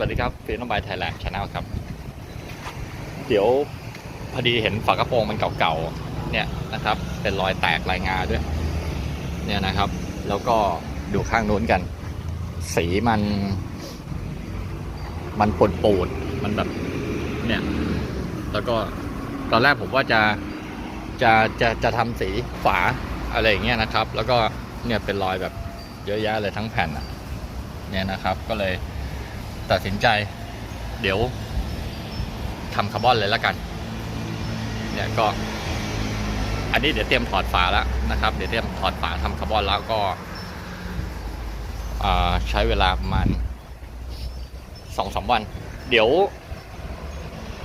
วัสดีครับฟิล์มบายไทยแลนด์ชาแนลครับ เดี๋ยวพอดีเห็นฝากระโปรงมันเก่าๆ เนี่ยนะครับ เป็นรอยแตกลายงาด้วย เนี่ยนะครับ แล้วก็ดูข้างนู้นกัน สีมัน มันปนปูดมันแบบ เนี่ย แล้วก็ตอนแรกผมว่าจะจะจะจะทำสีฝาอะไรอย่างเงี้ยนะครับ แล้วก็เนี่ยเป็นรอยแบบเยอะแยะเลยทั้งแผ่นอะ เนี่ยนะครับ ก็เลย ตัดสินใจ เดี๋ยวทำคาร์บอนเลยแล้วกัน เนี่ยก็ อันนี้เดี๋ยวเตรียมถอดฝาแล้วนะครับ เดี๋ยวเตรียมถอดฝาทำคาร์บอนแล้วก็ใช้เวลาประมาณสองสามวัน เดี๋ยว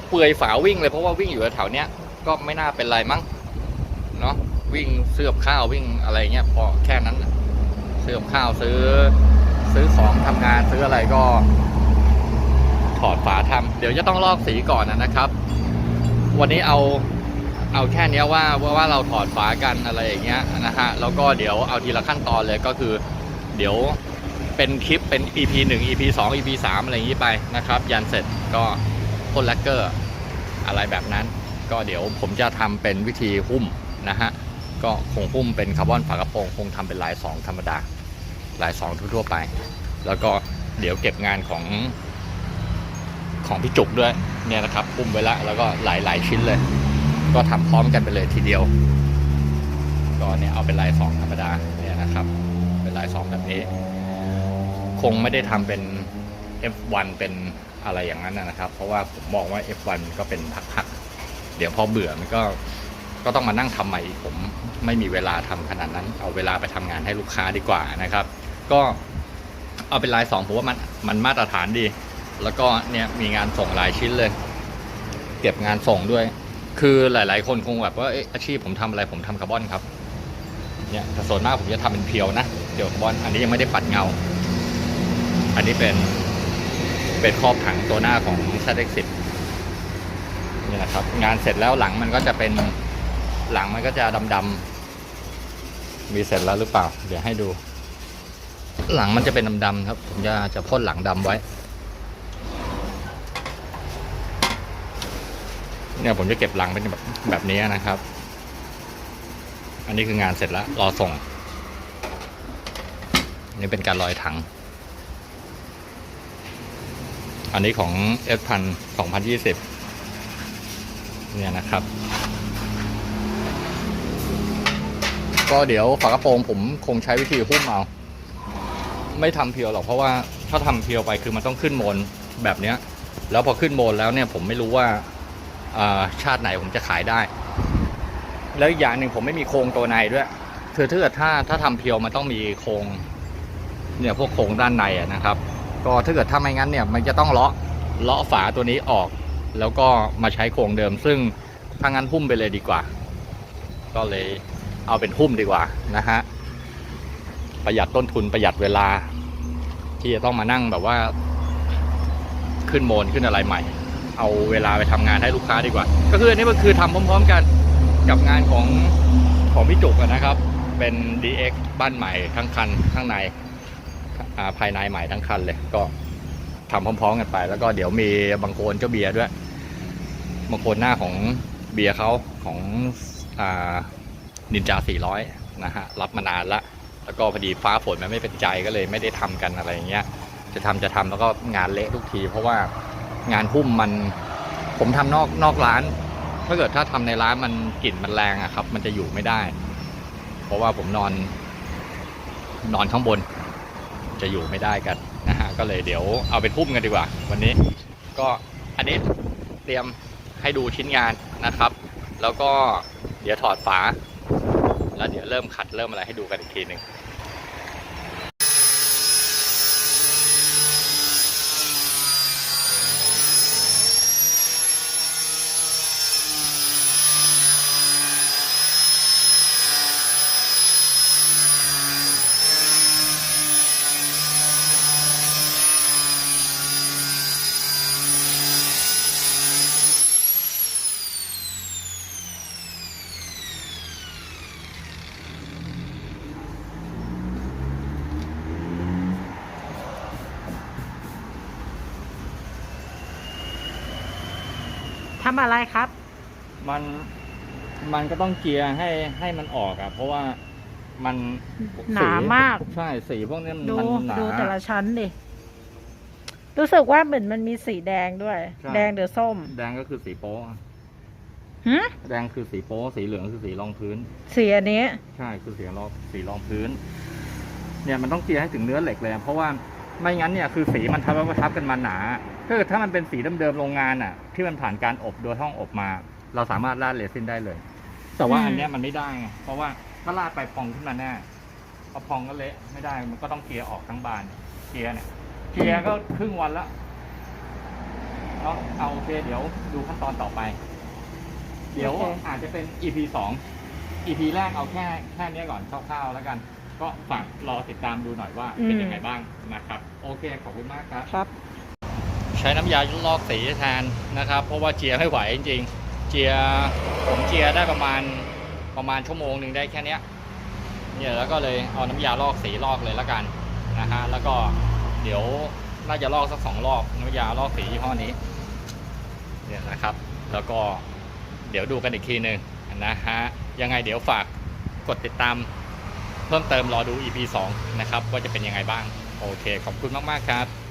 เปื่อยฝาวิ่งเลยเพราะว่าวิ่งอยู่แถวเนี้ยก็ไม่น่าเป็นไรมั้งเนาะวิ่งเสื้อข้าววิ่งอะไรเงี้ยพอแค่นั้นน่ะซื้อข้าวซื้อซื้อของทำงานซื้ออะไรก็ ถอดฝาทำเดี๋ยวจะต้องลอกสีก่อนนะครับ วันนี้เอาเอาแค่นี้ว่าว่าเราถอดฝากันอะไรอย่างเงี้ยนะฮะแล้วก็เดี๋ยวเอาทีละขั้นตอนเลยก็คือ เดี๋ยวเป็นคลิปเป็น EP 1 EP 2 EP 3 อะไรอย่างงี้ไปนะครับ ยันเสร็จก็พ่นแลกเกอร์อะไรแบบนั้น ก็เดี๋ยวผมจะทำเป็นวิธีหุ้มนะฮะ ก็คงหุ้มเป็นคาร์บอนฝากระโปรงคงทำเป็นลาย 2 ธรรมดา ลาย 2 ทั่วๆไป แล้วก็เดี๋ยวเก็บงานของ ของพี่จุกด้วยเนี่ยนะครับหุ้มไว้ละแล้วก็หลายๆชิ้นเลย ก็ทำพร้อมกันไปเลยทีเดียว ก็เนี่ยเอาเป็นลาย2ธรรมดาเนี่ยนะครับเป็นลาย2แบบนี้ คงไม่ได้ทำเป็น F1 เป็นอะไรอย่างนั้นนะครับ เพราะว่าผมมองว่า F1 ก็เป็นพักๆเดี๋ยวพอเบื่อมันก็ก็ต้องมานั่งทำใหม่ผมไม่มีเวลาทำขนาดนั้น เอาเวลาไปทำงานให้ลูกค้าดีกว่านะครับ ก็เอาเป็นลายสองผมว่ามันมันมาตรฐานดี แล้วก็เนี่ยมีงานส่งหลายชิ้นเลย เก็บงานส่งด้วย คือหลาย ๆ คนคงแบบว่าเอ๊ะอาชีพผมทำอะไรผมทำคาร์บอนครับเนี่ยแต่ส่วนมากผมจะทำเป็นเพียวนะเพียวคาร์บอนอันนี้ยังไม่ได้ปัดเงา อันนี้เป็นเป็นครอบถังตัวหน้าของ ZX10 นี่นะครับ งานเสร็จแล้วหลังมันก็จะเป็นหลังมันก็จะดำๆมีเสร็จแล้วหรือเปล่า เดี๋ยวให้ดู หลังมันจะเป็นดำๆครับ ผมจะจะพ่นหลังดำไว้ เนี่ยผมจะเก็บหลังเป็นแบบแบบนี้นะครับ อันนี้คืองานเสร็จแล้ว รอส่ง นี่เป็นการลอยถัง อันนี้ของ S พันสองพันยี่สิบเนี่ยนะครับ ก็เดี๋ยวฝากระโปรงผมคงใช้วิธีหุ้มเอา ไม่ทำเพียวหรอกเพราะว่าถ้าทำเพียวไปคือมันต้องขึ้นโมนแบบเนี้ย แล้วพอขึ้นโมนแล้วเนี่ยผมไม่รู้ว่า ชาติไหนผมจะขายได้ แล้วอีกอย่างหนึ่งผมไม่มีโครงตัวในด้วยคือถ้าเกิดถ้าถ้าทำเพียวมันต้องมีโครงเนี่ยพวกโครงด้านในนะครับ ก็ถ้าเกิดถ้าไม่งั้นเนี่ยมันจะต้องเลาะเลาะฝาตัวนี้ออก แล้วก็มาใช้โครงเดิม ซึ่งถ้างั้นหุ้มไปเลยดีกว่า ก็เลยเอาเป็นหุ้มดีกว่านะฮะประหยัดต้นทุนประหยัดเวลา ที่จะต้องมานั่งแบบว่า ขึ้นโมนขึ้นอะไรใหม่ เอาเวลาไปทำงานให้ลูกค้าดีกว่า ก็คืออันนี้มันคือทำพร้อม ๆ กันกับงานของของพี่จุกนะครับ เป็น DX บ้านใหม่ทั้งคันข้างในาภายในใหม่ทั้งคันเลย ก็ทำพร้อม ๆ กันไป แล้วก็เดี๋ยวมีบางโคนเจ้าเบียร์ด้วยบางโคนหน้าของเบียร์เขาของอนินจา 400 นะฮะ รับมานานละ แล้วก็พอดีฟ้าฝนมันไม่เป็นใจก็เลยไม่ได้ทำกันอะไรอย่างเงี้ย จะทำจะทำแล้วก็งานเละทุกที เพราะว่า งานหุ้มมัน ผมทำนอกนอกร้าน ถ้าเกิดถ้าทำในร้านมันกลิ่นมันแรงอะครับ มันจะอยู่ไม่ได้ เพราะว่าผมนอน นอนข้างบน จะอยู่ไม่ได้กันนะฮะก็เลยเดี๋ยวเอาไปทุ่มกันดีกว่า วันนี้ ก็อันนี้เตรียมให้ดูชิ้นงานนะครับ แล้วก็เดี๋ยวถอดฝา แล้วเดี๋ยวเริ่มขัดเริ่มอะไรให้ดูกันอีกทีหนึ่ง ทำอะไรครับ มันมันก็ต้องเกียร์ให้ให้มันออกอะเพราะว่ามันหนามาก ใช่สีพวกนี้มันดูมันหนาดูแต่ละชั้นดิ รู้สึกว่าเหมือนมันมีสีแดงด้วยใช่แดงหรือส้ม แดงก็คือสีโป๊ะหึแดงคือสีโป๊ะสีเหลืองคือสีรองพื้น สีอันนี้ ใช่คือสีรองสีรองพื้น เนี่ยมันต้องเกียร์ให้ถึงเนื้อเหล็กเลย เพราะว่า ไม่งั้นเนี่ยคือสีมันทับแล้วทับกันมาหนาถ้าเกิดถ้ามันเป็นสีเดิมๆโรงงานอะ ที่มันผ่านการอบโดยห้องอบมา เราสามารถราดเรซินได้เลย แต่ว่าอืมอันเนี้ยมันไม่ได้ไงเพราะว่าถ้าราดไปพองขึ้นมาแน่พอพองก็เละไม่ได้มันก็ต้องเกียร์ออกทั้งบานเกียร์เนี่ยเกียร์ก็ครึ่งวันละเนาะเอาโอเคเดี๋ยวดูขั้นตอนต่อไป เดี๋ยวโอเคอาจจะเป็น EP สอง EP แรกเอาแค่แค่เนี้ยก่อนคร่าวๆแล้วกัน ก็ฝากรอติดตามดูหน่อยว่าเป็นยังไงบ้างนะครับ โอเคขอบคุณมากครับครับ ใช้น้ำยาลอกสีแทนนะครับ เพราะว่าเจียไม่ไหวจริงๆ เจียผมเจียได้ประมาณประมาณชั่วโมงหนึ่งได้แค่เนี้ยเนี่ยแล้วก็เลยเอาน้ำยาลอกสีลอกเลยละกันนะฮะแล้วก็เดี๋ยวน่าจะลอกสักสองรอบน้ำยาลอกสียี่ห้อนี้เนี่ยนะครับ แล้วก็เดี๋ยวดูกันอีกทีหนึ่งนะฮะยังไงเดี๋ยวฝากกดติดตาม เพิ่มเติมรอดู EP 2 นะครับ ว่าจะเป็นยังไงบ้าง โอเค ขอบคุณมาก ๆ ครับ